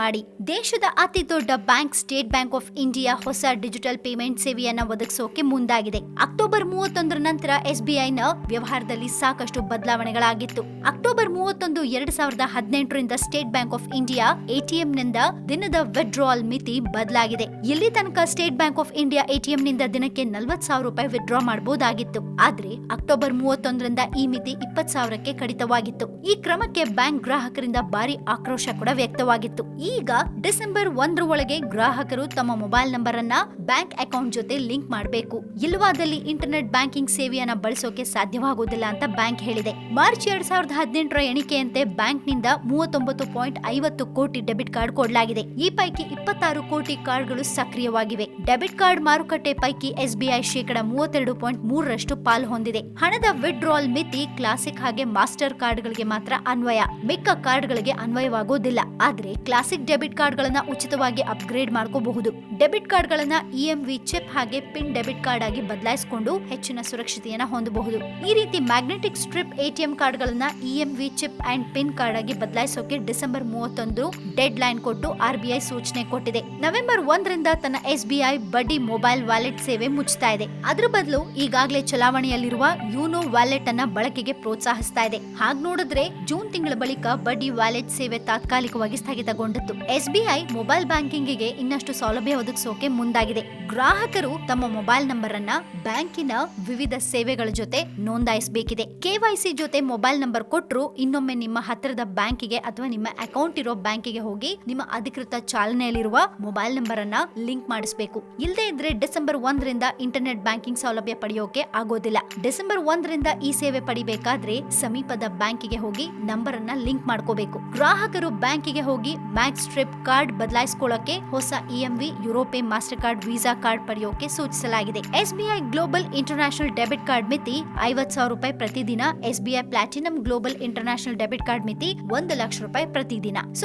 ಮಾಡಿ ದೇಶದ ಅತಿ ದೊಡ್ಡ bank, State Bank of India ಹೊಸ ಡಿಜಿಟಲ್ ಪೇಮೆಂಟ್ ಸೇವೆಯನ್ನ ಒದಗಿಸೋಕೆ ಮುಂದಾಗಿದೆ. ಅಕ್ಟೋಬರ್ ಮೂವತ್ತೊಂದರ ನಂತರ ಎಸ್ಬಿಐನ ವ್ಯವಹಾರದಲ್ಲಿ ಸಾಕಷ್ಟು ಬದಲಾವಣೆಗಳಾಗಿತ್ತು. ಅಕ್ಟೋಬರ್ ಮೂವತ್ತೊಂದು, ಎರಡ್ ಸಾವಿರದ ಹದಿನೆಂಟರಿಂದ State Bank of India ATM ನಿಂದ ದಿನದ ವಿಡ್ರಾಲ್ ಮಿತಿ ಬದಲಾಗಿದೆ. ಇಲ್ಲಿ ತನಕ State Bank of India ATM ನಿಂದ ದಿನಕ್ಕೆ ನಲ್ವತ್ ಸಾವಿರ ರೂಪಾಯಿ ವಿಡ್ರಾ ಮಾಡಬಹುದಾಗಿತ್ತು ಆದ್ರೆ ಅಕ್ಟೋಬರ್ ಮೂವತ್ತೊಂದರಿಂದ ಈ ಮಿತಿ ಇಪ್ಪತ್ ಸಾವಿರಕ್ಕೆ ಕಡಿತವಾಗಿತ್ತು. ಈ ಕ್ರಮಕ್ಕೆ ಬ್ಯಾಂಕ್ ಗ್ರಾಹಕರಿಂದ ಭಾರಿ ಆಕ್ರೋಶ ಕೂಡ ವ್ಯಕ್ತವಾಗಿತ್ತು. ಈಗ ಡಿಸೆಂಬರ್ ಒಂದರ ಒಳಗೆ ಗ್ರಾಹಕರು ತಮ್ಮ ಮೊಬೈಲ್ ನಂಬರ್ ಅನ್ನ ಬ್ಯಾಂಕ್ ಅಕೌಂಟ್ ಜೊತೆ ಲಿಂಕ್ ಮಾಡಬೇಕು. ಇಲ್ಲವಾದಲ್ಲಿ ಇಂಟರ್ನೆಟ್ ಬ್ಯಾಂಕಿಂಗ್ ಸೇವೆಯನ್ನ ಬಳಸೋಕೆ ಸಾಧ್ಯವಾಗುವುದಿಲ್ಲ ಅಂತ ಬ್ಯಾಂಕ್ ಹೇಳಿದೆ. ಮಾರ್ಚ್ ಎರಡ್ ಸಾವಿರದ ಹದಿನೆಂಟರ ಎಣಿಕೆಯಂತೆ ಬ್ಯಾಂಕ್ನಿಂದ ಮೂವತ್ತೊಂಬತ್ತು ಪಾಯಿಂಟ್ ಐವತ್ತು ಕೋಟಿ ಡೆಬಿಟ್ ಕಾರ್ಡ್ ಕೊಡಲಾಗಿದೆ. ಈ ಪೈಕಿ ಇಪ್ಪತ್ತಾರು ಕೋಟಿ ಕಾರ್ಡ್ಗಳು ಸಕ್ರಿಯವಾಗಿವೆ. ಡೆಬಿಟ್ ಕಾರ್ಡ್ ಮಾರುಕಟ್ಟೆ ಪೈಕಿ ಎಸ್ಬಿಐ ಶೇಕಡ ಮೂವತ್ತೆರಡು ಪಾಯಿಂಟ್ ಮೂರರಷ್ಟು ಪಾಲ್ ಹೊಂದಿದೆ. ಹಣದ ವಿಡ್ರಾಲ್ ಮಿತಿ ಕ್ಲಾಸಿಕ್ ಹಾಗೆ ಮಾಸ್ಟರ್ ಕಾರ್ಡ್ಗಳಿಗೆ ಮಾತ್ರ ಅನ್ವಯ. ಮಿಕ್ಕ ಕಾರ್ಡ್ಗಳಿಗೆ ಅನ್ವಯವಾಗುವುದಿಲ್ಲ ಆದ್ರೆ ಕ್ಲಾಸಿಕ್ ಡೆಬಿಟ್ ಕಾರ್ಡ್ಗಳನ್ನ ಉಚಿತವಾಗಿ ಅಪ್ಗ್ರೇಡ್ ಮಾಡ್ಕೋಬಹುದು. ಡೆಬಿಟ್ ಕಾರ್ಡ್ಗಳನ್ನ ಇಎಂವಿ ಚಿಪ್ ಹಾಗೆ ಪಿನ್ ಡೆಬಿಟ್ ಕಾರ್ಡ್ ಆಗಿ ಬದಲಾಯಿಸಿಕೊಂಡು ಹೆಚ್ಚಿನ ಸುರಕ್ಷತೆಯನ್ನ ಹೊಂದಬಹುದು. ಈ ರೀತಿ ಮ್ಯಾಗ್ನೆಟಿಕ್ ಸ್ಟ್ರಿಪ್ ಎಟಿಎಂ ಕಾರ್ಡ್ಗಳನ್ನ EMV chip and pin card ಆಗಿ ಬದಲಾಯಿಸೋಕೆ ಡಿಸೆಂಬರ್ ಮೂವತ್ತೊಂದು ಡೆಡ್ ಲೈನ್ ಕೊಟ್ಟು ಆರ್ಬಿಐ ಸೂಚನೆ ಕೊಟ್ಟಿದೆ. ನವೆಂಬರ್ ಒಂದರಿಂದ ತನ್ನ S B I buddy mobile wallet ಸೇವೆ ಮುಚ್ಚುತ್ತಾ ಇದೆ. ಅದರ ಬದಲು ಈಗಾಗಲೇ ಚಲಾವಣೆಯಲ್ಲಿರುವ ಯೂನೋ ವ್ಯಾಲೆಟ್ ಅನ್ನ ಬಳಕೆಗೆ ಪ್ರೋತ್ಸಾಹಿಸ್ತಾ ಇದೆ. ಹಾಗೆ ನೋಡಿದ್ರೆ ಜೂನ್ ತಿಂಗಳ ಬಳಿಕ ಬಡ್ಡಿ ವ್ಯಾಲೆಟ್ ಸೇವೆ ತಾತ್ಕಾಲಿಕವಾಗಿ ಸ್ಥಗಿತಗೊಂಡಿತ್ತು ಎಸ್ಬಿಐ ಮೊಬೈಲ್ ಬ್ಯಾಂಕಿಂಗಿಗೆ ಇನ್ನಷ್ಟು ಸೌಲಭ್ಯ ಒದಗಿಸೋಕೆ ಮುಂದಾಗಿದೆ. ಗ್ರಾಹಕರು ತಮ್ಮ ಮೊಬೈಲ್ ನಂಬರ್ ಅನ್ನ ಬ್ಯಾಂಕಿನ ವಿವಿಧ ಸೇವೆಗಳ ಜೊತೆ ನೋಂದಾಯಿಸಬೇಕಿದೆ. ಕೆವೈಸಿ ಜೊತೆ ಮೊಬೈಲ್ ನಂಬರ್ ಕೊಟ್ಟರು ಇನ್ನೊಮ್ಮೆ ನಿಮ್ಮ ಹತ್ತಿರದ ಬ್ಯಾಂಕಿಗೆ ಅಥವಾ ನಿಮ್ಮ ಅಕೌಂಟ್ ಇರೋ ಬ್ಯಾಂಕಿಗೆ ಹೋಗಿ ನಿಮ್ಮ ಅಧಿಕೃತ ಚಾಲನೆಯಲ್ಲಿರುವ ಮೊಬೈಲ್ ನಂಬರ್ ಅನ್ನ ಲಿಂಕ್ ಮಾಡಿಸಬೇಕು. ಇಲ್ಲದೆ ಇದ್ರೆ ಡಿಸೆಂಬರ್ ಒಂದರಿಂದ ಇಂಟರ್ನೆಟ್ ಬ್ಯಾಂಕಿಂಗ್ ಸೌಲಭ್ಯ ಪಡೆಯೋಕೆ ಆಗೋದಿಲ್ಲ. ಡಿಸೆಂಬರ್ ಒಂದರಿಂದ ಈ ಸೇವೆ ಪಡಿಬೇಕಾದ್ರೆ ಸಮೀಪದ ಬ್ಯಾಂಕಿಗೆ ಹೋಗಿ ನಂಬರ್ ಅನ್ನ ಲಿಂಕ್ ಮಾಡ್ಕೋಬೇಕು. ಗ್ರಾಹಕರು ಬ್ಯಾಂಕಿಗೆ ಹೋಗಿ ಮ್ಯಾಕ್ಸ್ ಸ್ಟ್ರಿಪ್ ಕಾರ್ಡ್ ಬದಲಾಯಿಸಿಕೊಳ್ಳಕ್ಕೆ ಹೊಸ EMV Europay master card visa card ಪಡೆಯೋಕೆ ಸೂಚಿಸಲಾಗಿದೆ. SBI global international debit card ಮಿತಿ ಐವತ್ ಸಾವಿರ ರೂಪಾಯಿ ಪ್ರತಿದಿನ. SBI platinum global international debit card ಮಿತಿ ಒಂದು ಲಕ್ಷ ರೂಪಾಯಿ ಪ್ರತಿದಿನ. ಸೊ